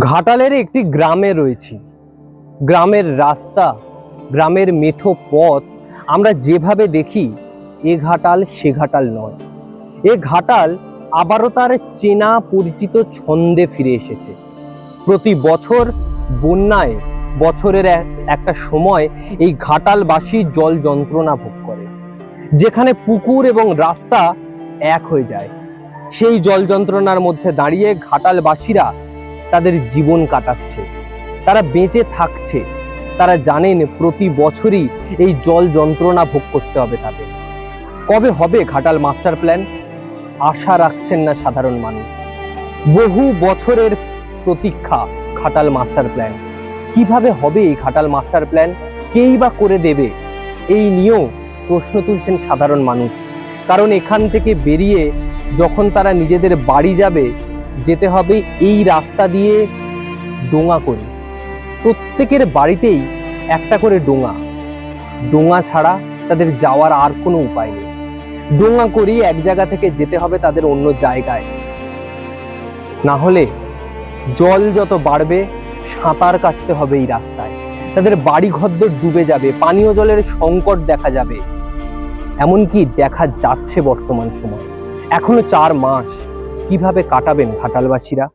ঘাটালের একটি গ্রামে রয়েছি। গ্রামের রাস্তা, গ্রামের মেঠো পথ আমরা যেভাবে দেখি, এ ঘাটাল সে ঘাটাল নয়। এ ঘাটাল আবারও তার চেনা পরিচিত ছন্দে ফিরে এসেছে। প্রতি বছর বন্যায় বছরের এক- একটা সময় এই ঘাটালবাসী জল যন্ত্রণা ভোগ করে। যেখানে পুকুর এবং রাস্তা এক হয়ে যায়। সেই জল যন্ত্রণার মধ্যে দাঁড়িয়ে ঘাটালবাসীরা তাদের জীবন কাটাচ্ছে। তারা বেঁচে থাকছে। তারা জানেন প্রতি বছরই এই জল যন্ত্রণা ভোগ করতে হবে তাদের। কবে হবে ঘাটাল মাস্টার প্ল্যান? আশা রাখছেন না সাধারণ মানুষ। বহু বছরের প্রতীক্ষা ঘাটাল মাস্টার প্ল্যান। কীভাবে হবে এই ঘাটাল মাস্টার প্ল্যান? কেই বা করে দেবে? এই নিয়েও প্রশ্ন তুলছেন সাধারণ মানুষ। কারণ এখান থেকে বেরিয়ে যখন তারা নিজেদের বাড়ি যাবে যেতে হবে এই রাস্তা দিয়ে ডোঙা করে। প্রত্যেকের বাড়িতেই একটা করে ডোঙা। ডোঙা ছাড়া তাদের যাওয়ার আর কোনো উপায় নেই। ডোঙা করেই এক জায়গা থেকে যেতে হবে তাদের অন্য জায়গায়। না হলে জল যত বাড়বে, সাঁতার কাটতে হবে এই রাস্তায়। তাদের বাড়ি ঘরদোর ডুবে যাবে, পানীয় জলের সংকট দেখা যাবে। এমনকি দেখা যাচ্ছে বর্তমান সময়। এখনও চার মাস। কীভাবে কাটাবেন ঘাটালবাসীরা?